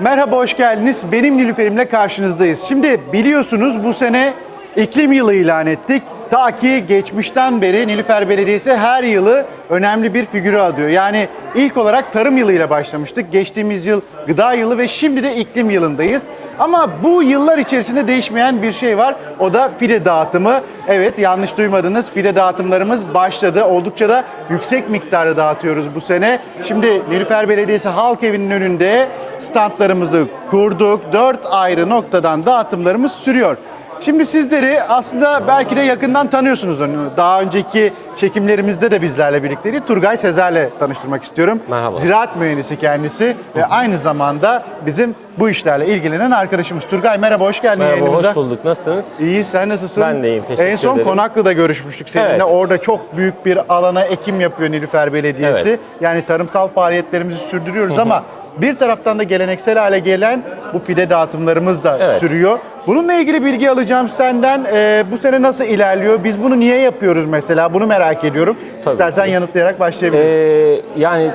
Merhaba, hoş geldiniz. Benim Nilüfer'imle karşınızdayız. Şimdi biliyorsunuz bu sene iklim yılı ilan ettik. Ta ki geçmişten beri Nilüfer Belediyesi her yılı önemli bir figürü alıyor. Yani ilk olarak tarım yılıyla başlamıştık. Geçtiğimiz yıl gıda yılı ve şimdi de iklim yılındayız. Ama bu yıllar içerisinde değişmeyen bir şey var. O da fide dağıtımı. Evet yanlış duymadınız. Fide dağıtımlarımız başladı. Oldukça da yüksek miktarda dağıtıyoruz bu sene. Şimdi Nilüfer Belediyesi Halk Evi'nin önünde standlarımızı kurduk. Dört ayrı noktadan dağıtımlarımız sürüyor. Şimdi sizleri aslında belki de yakından tanıyorsunuz onu. Daha önceki çekimlerimizde de bizlerle birlikteydi. Turgay Sezer'le tanıştırmak istiyorum. Merhaba. Ziraat mühendisi kendisi ve aynı zamanda bizim bu işlerle ilgilenen arkadaşımız. Turgay merhaba, hoş geldin Merhaba, yayınımıza. hoş bulduk. Nasılsınız? İyi, sen nasılsın? Ben de iyiyim, teşekkür En son ederim. Konaklı'da görüşmüştük seninle. Evet. Orada çok büyük bir alana ekim yapıyor Nilüfer Belediyesi. Evet. Yani tarımsal faaliyetlerimizi sürdürüyoruz ama bir taraftan da geleneksel hale gelen bu fide dağıtımlarımız da Evet. sürüyor. Bununla ilgili bilgi alacağım senden. Ee, bu sene nasıl ilerliyor? Biz bunu niye yapıyoruz mesela? Bunu merak ediyorum. Tabii. İstersen yanıtlayarak başlayabiliriz. Ee, yani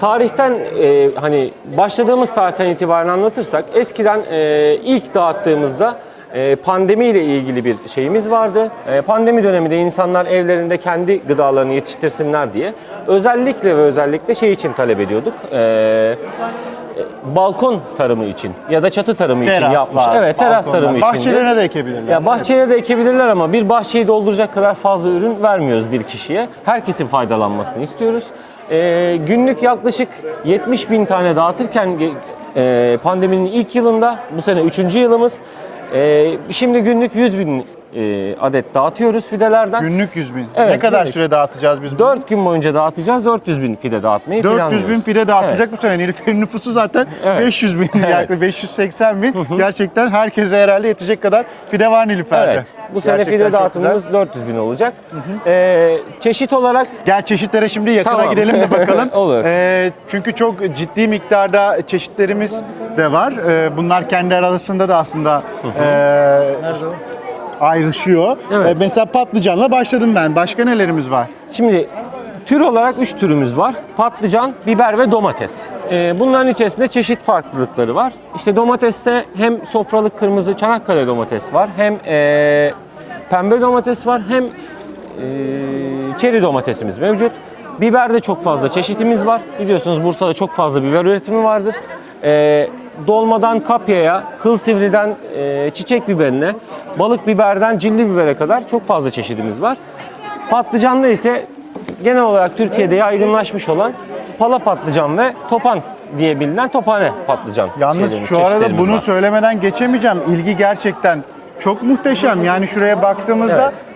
tarihten e, hani başladığımız tarihten itibaren anlatırsak eskiden e, ilk dağıttığımızda e, pandemiyle ilgili bir şeyimiz vardı. E, pandemi döneminde insanlar evlerinde kendi gıdalarını yetiştirsinler diye özellikle ve özellikle şey için talep ediyorduk. E, e, balkon tarımı için ya da çatı tarımı için yapmış. Evet, teras balkonlar. tarımı için. Bahçelerine de ekebilirler. Ya bahçeye de ekebilirler ama bir bahçeyi dolduracak kadar fazla ürün vermiyoruz bir kişiye. Herkesin faydalanmasını istiyoruz. Ee, günlük yaklaşık 70 bin tane dağıtırken e, pandeminin ilk yılında, bu sene 3. yılımız. Ee, şimdi günlük 100 bin e, adet dağıtıyoruz fidelerden. Günlük 100 bin. Evet, ne kadar günlük. süre dağıtacağız biz bunu? 4 gün boyunca dağıtacağız, 400 bin fide dağıtmayı 400 bin fide dağıtacak Evet. bu sene. Nilüfer'in nüfusu zaten Evet. 500 bin, Evet. yaklaşık 580 bin. Gerçekten herkese herhalde yetecek kadar fide var Nilüfer'de. Evet. Bu sene Gerçekten fide dağıtımımız 400 bin olacak. Ee, çeşit olarak Gel çeşitlere şimdi yakına Tamam. gidelim de bakalım. Olur. Ee, çünkü çok ciddi miktarda çeşitlerimiz de var. Ee, bunlar kendi arasında da aslında ee, ayrışıyor. Evet. Ee, mesela patlıcanla başladım ben. Başka nelerimiz var? Şimdi tür olarak 3 türümüz var. Patlıcan, biber ve domates. Ee, bunların içerisinde çeşit farklılıkları var. İşte domateste hem sofralık kırmızı Çanakkale domates var, hem ee, pembe domates var, hem çeri domatesimiz mevcut. Biberde çok fazla çeşitimiz var. Biliyorsunuz Bursa'da çok fazla biber üretimi vardır. Ee, dolmadan kapyaya, kıl sivriden ee, çiçek biberine, balık biberden cilli bibere kadar çok fazla çeşidimiz var. Patlıcanda ise genel olarak Türkiye'de yaygınlaşmış olan pala patlıcan ve topan diye bilinen topane patlıcan. Yalnız şu arada bunu var. söylemeden geçemeyeceğim. İlgi gerçekten çok muhteşem. Yani şuraya baktığımızda e,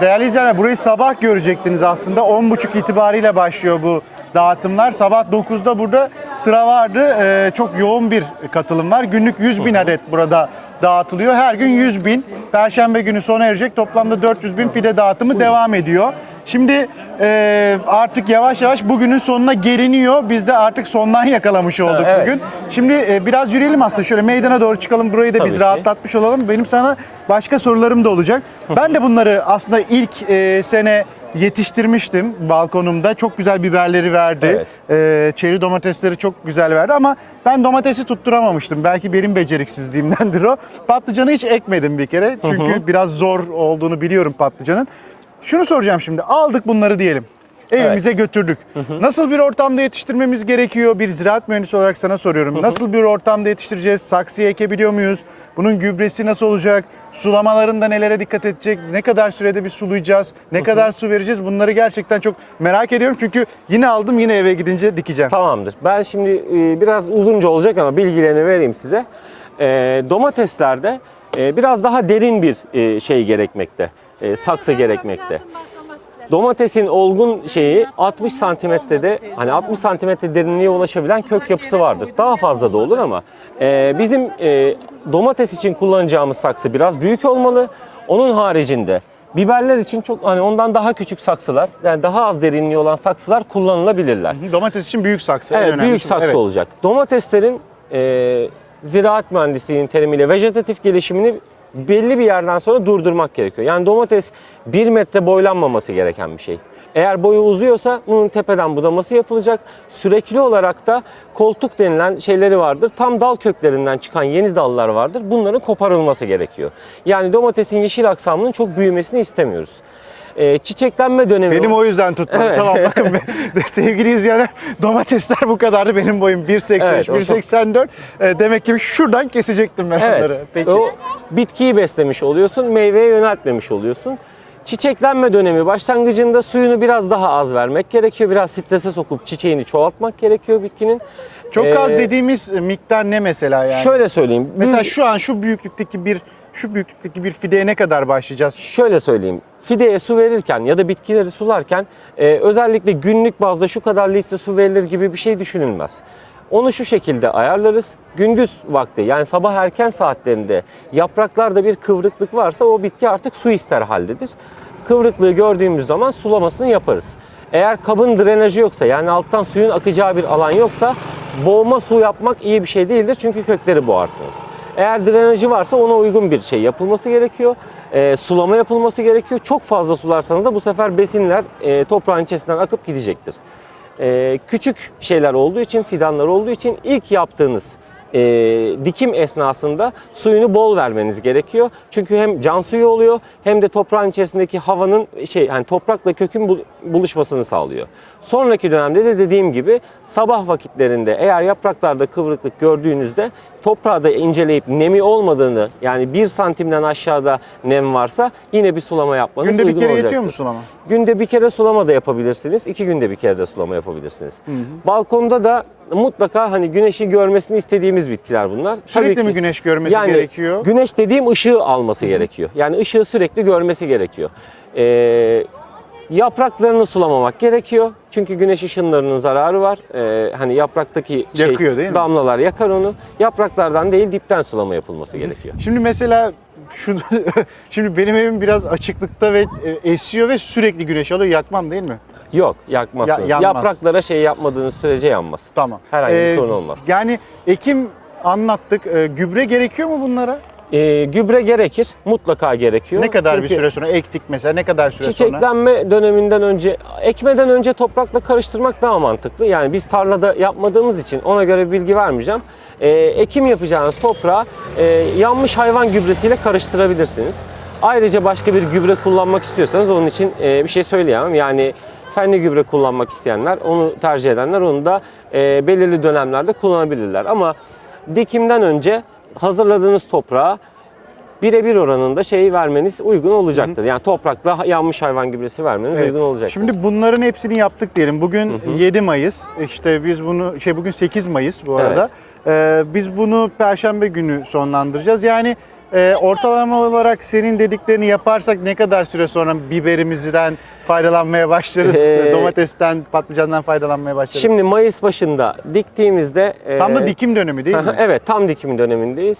değerli izleyenler burayı sabah görecektiniz aslında. 10.30 itibariyle başlıyor bu dağıtımlar. Sabah 9'da burada sıra vardı. E, çok yoğun bir katılım var. Günlük 100 bin adet burada dağıtılıyor. Her gün 100 bin. Perşembe günü sona erecek. Toplamda 400 bin fide dağıtımı devam ediyor. Şimdi e, artık yavaş yavaş bugünün sonuna geliniyor. Biz de artık sondan yakalamış olduk Evet. bugün. Şimdi e, biraz yürüyelim aslında şöyle meydana doğru çıkalım. Burayı da Tabii biz ki. rahatlatmış olalım. Benim sana başka sorularım da olacak. Ben de bunları aslında ilk e, sene yetiştirmiştim balkonumda. Çok güzel biberleri verdi. E, çeri domatesleri çok güzel verdi ama ben domatesi tutturamamıştım. Belki benim beceriksizliğimdendir o. Patlıcanı hiç ekmedim bir kere. Çünkü biraz zor olduğunu biliyorum patlıcanın. Şunu soracağım şimdi. Aldık bunları diyelim. Evimize götürdük. Nasıl bir ortamda yetiştirmemiz gerekiyor? Bir ziraat mühendisi olarak sana soruyorum. Nasıl bir ortamda yetiştireceğiz? Saksıya ekebiliyor muyuz? Bunun gübresi nasıl olacak? Sulamalarında nelere dikkat edecek? Ne kadar sürede bir sulayacağız? Ne kadar su vereceğiz? Bunları gerçekten çok merak ediyorum. Çünkü yine aldım yine eve gidince dikeceğim. Tamamdır. Ben şimdi e, biraz uzunca olacak ama bilgilerini vereyim size. E, domateslerde e, biraz daha derin bir şey gerekmekte. E, saksı gerekmekte. Domatesin olgun şeyi 60 santimetrede hani 60 santimetre derinliğe ulaşabilen kök yapısı vardır. Daha fazla da olur ama e, bizim e, domates için kullanacağımız saksı biraz büyük olmalı. Onun haricinde biberler için çok hani ondan daha küçük saksılar yani daha az derinliği olan saksılar kullanılabilirler. Domates için büyük saksı. en Evet önemlisi büyük bu. saksı Evet. olacak. Domateslerin e, ziraat mühendisliğinin terimiyle vejetatif gelişimini belli bir yerden sonra durdurmak gerekiyor. Yani domates 1 metre boylanmaması gereken bir şey. Eğer boyu uzuyorsa bunun tepeden budaması yapılacak. Sürekli olarak da koltuk denilen şeyleri vardır. Tam dal köklerinden çıkan yeni dallar vardır. Bunların koparılması gerekiyor. Yani domatesin yeşil aksamının çok büyümesini istemiyoruz. Ee, çiçeklenme dönemi Benim o yüzden tutmadı. Evet. Tamam bakın sevgili izleyenler domatesler bu kadardı. Benim boyum 1.83, Evet, o çok- 1.84. E, demek ki şuradan kesecektim ben onları. Evet. Peki. O bitkiyi beslemiş oluyorsun, meyveye yöneltmemiş oluyorsun. Çiçeklenme dönemi başlangıcında suyunu biraz daha az vermek gerekiyor. Biraz strese sokup çiçeğini çoğaltmak gerekiyor bitkinin. Çok Ee, az dediğimiz miktar ne mesela yani? Şöyle söyleyeyim. mesela biz- şu an şu büyüklükteki bir şu büyüklükteki bir fideye ne kadar başlayacağız? Şöyle söyleyeyim. Fideye su verirken ya da bitkileri sularken e, özellikle günlük bazda şu kadar litre su verilir gibi bir şey düşünülmez. Onu şu şekilde ayarlarız. Gündüz vakti yani sabah erken saatlerinde yapraklarda bir kıvrıklık varsa o bitki artık su ister haldedir. Kıvrıklığı gördüğümüz zaman sulamasını yaparız. Eğer kabın drenajı yoksa yani alttan suyun akacağı bir alan yoksa boğma su yapmak iyi bir şey değildir çünkü kökleri boğarsınız. Eğer drenajı varsa ona uygun bir şey yapılması gerekiyor. Ee, sulama yapılması gerekiyor. Çok fazla sularsanız da bu sefer besinler e, toprağın içerisinden akıp gidecektir. Ee, küçük şeyler olduğu için, fidanlar olduğu için ilk yaptığınız e, dikim esnasında suyunu bol vermeniz gerekiyor. Çünkü hem can suyu oluyor hem de toprağın içerisindeki havanın şey yani toprakla kökün bul- buluşmasını sağlıyor. Sonraki dönemde de dediğim gibi sabah vakitlerinde eğer yapraklarda kıvrıklık gördüğünüzde toprağı da inceleyip nemi olmadığını yani bir santimden aşağıda nem varsa yine bir sulama yapmanız Günde bir uygun kere olacaktır. yetiyor mu sulama? Günde bir kere sulama da yapabilirsiniz. iki günde bir kere de sulama yapabilirsiniz. Balkonda da mutlaka hani güneşi görmesini istediğimiz bitkiler bunlar. Sürekli Tabii mi ki- güneş görmesi yani gerekiyor? Güneş dediğim ışığı alması gerekiyor. Yani ışığı sürekli görmesi gerekiyor. Ee, yapraklarını sulamamak gerekiyor. Çünkü güneş ışınlarının zararı var. Ee, hani yapraktaki şey, Yakıyor değil mi? damlalar yakar onu. Yapraklardan değil dipten sulama yapılması gerekiyor. Şimdi mesela şu şimdi benim evim biraz açıklıkta ve e, esiyor ve sürekli güneş alıyor. Yakmam değil mi? Yok yakmazsınız. Ya- yanmaz. Yapraklara şey yapmadığınız sürece yanmaz. Tamam. Herhangi bir Ee, sorun olmaz. Yani ekim anlattık. Ee, gübre gerekiyor mu bunlara? Ee, gübre gerekir. Mutlaka gerekiyor. Ne kadar bir Çünkü süre sonra ektik mesela ne kadar süre sonra? Çiçeklenme döneminden önce, ekmeden önce toprakla karıştırmak daha mantıklı. Yani biz tarlada yapmadığımız için ona göre bilgi vermeyeceğim. Ee, ekim yapacağınız toprağı e, yanmış hayvan gübresiyle karıştırabilirsiniz. Ayrıca başka bir gübre kullanmak istiyorsanız onun için e, bir şey söyleyemem. Yani fenli gübre kullanmak isteyenler, onu tercih edenler onu da e, belirli dönemlerde kullanabilirler. Ama dikimden önce hazırladığınız toprağa birebir oranında şeyi vermeniz uygun olacaktır. Yani toprakla yanmış hayvan gübresi vermeniz Evet. uygun olacaktır. Şimdi bunların hepsini yaptık diyelim. Bugün 7 Mayıs. İşte biz bunu şey bugün 8 Mayıs bu arada. Ee, biz bunu perşembe günü sonlandıracağız. Yani e, ortalama olarak senin dediklerini yaparsak ne kadar süre sonra biberimizden faydalanmaya başlarız? Ee, Domatesten, patlıcandan faydalanmaya başlarız. Şimdi Mayıs başında diktiğimizde Tam da e, dikim dönemi değil mi? evet tam dikim dönemindeyiz.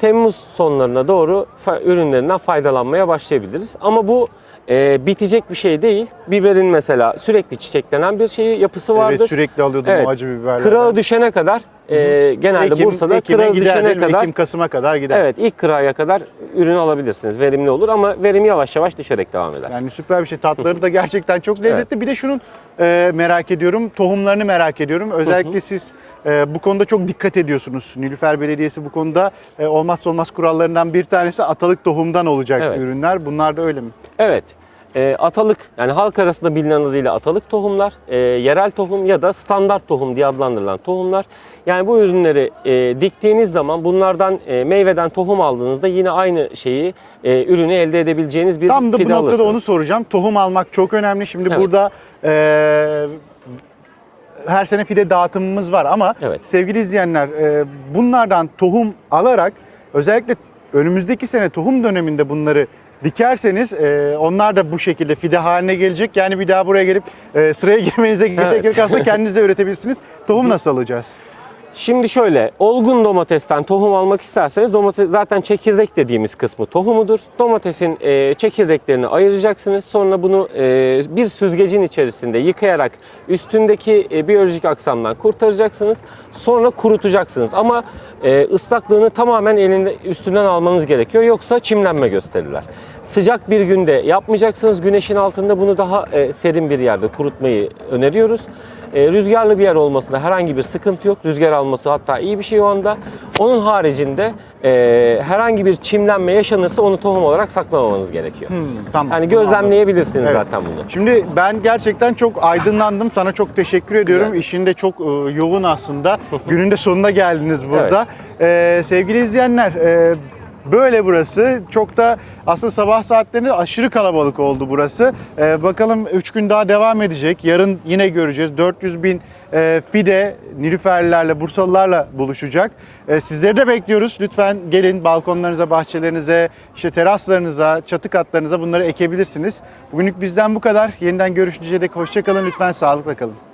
Temmuz sonlarına doğru ürünlerinden faydalanmaya başlayabiliriz. Ama bu e, bitecek bir şey değil. Biberin mesela sürekli çiçeklenen bir şeyi yapısı vardır. Evet sürekli alıyordum Evet. o acı biberlerden. Kırağı düşene kadar e, genelde Ekim- Bursa'da Ekim'e gider düşene değil mi? kadar Ekim Kasım'a kadar gider. Evet ilk kıraya kadar ürün alabilirsiniz. Verimli olur ama verim yavaş yavaş düşerek devam eder. Yani süper bir şey. Tatları da gerçekten çok lezzetli. Bir de şunun e, merak ediyorum. Tohumlarını merak ediyorum. Özellikle siz e, bu konuda çok dikkat ediyorsunuz. Nilüfer Belediyesi bu konuda e, olmazsa olmaz kurallarından bir tanesi atalık tohumdan olacak Evet. ürünler. Bunlar da öyle mi? Evet. E, atalık yani halk arasında bilinen adıyla atalık tohumlar, e, yerel tohum ya da standart tohum diye adlandırılan tohumlar. Yani bu ürünleri e, diktiğiniz zaman bunlardan e, meyveden tohum aldığınızda yine aynı şeyi e, ürünü elde edebileceğiniz bir Tam da bu noktada alırsınız. onu soracağım. Tohum almak çok önemli. Şimdi Evet. burada e, her sene fide dağıtımımız var ama Evet. sevgili izleyenler e, bunlardan tohum alarak özellikle önümüzdeki sene tohum döneminde bunları dikerseniz e, onlar da bu şekilde fide haline gelecek. Yani bir daha buraya gelip e, sıraya girmenize gerek yok. Aslında kendiniz de üretebilirsiniz. Tohum nasıl alacağız? Şimdi şöyle, olgun domatesten tohum almak isterseniz domates zaten çekirdek dediğimiz kısmı tohumudur. Domatesin e, çekirdeklerini ayıracaksınız. Sonra bunu e, bir süzgecin içerisinde yıkayarak üstündeki e, biyolojik aksamdan kurtaracaksınız. Sonra kurutacaksınız. Ama e, ıslaklığını tamamen elinde üstünden almanız gerekiyor. Yoksa çimlenme gösterirler. Sıcak bir günde yapmayacaksınız. Güneşin altında bunu daha e, serin bir yerde kurutmayı öneriyoruz. E, rüzgarlı bir yer olmasında herhangi bir sıkıntı yok. Rüzgar alması hatta iyi bir şey o anda. Onun haricinde e, herhangi bir çimlenme yaşanırsa onu tohum olarak saklamamanız gerekiyor. Tamam. Yani gözlemleyebilirsiniz Evet. zaten bunu. Şimdi ben gerçekten çok aydınlandım. Sana çok teşekkür ediyorum. Güzel. İşinde çok e, yoğun aslında. Günün de sonuna geldiniz burada. E, sevgili izleyenler, e, böyle burası. Çok da aslında sabah saatlerinde aşırı kalabalık oldu burası. E, bakalım 3 gün daha devam edecek. Yarın yine göreceğiz. 400 bin e, fide Nilüferlilerle, Bursalılarla buluşacak. E, sizleri de bekliyoruz. Lütfen gelin balkonlarınıza, bahçelerinize, işte teraslarınıza, çatı katlarınıza bunları ekebilirsiniz. Bugünlük bizden bu kadar. Yeniden görüşünceye dek hoşçakalın. Lütfen sağlıkla kalın.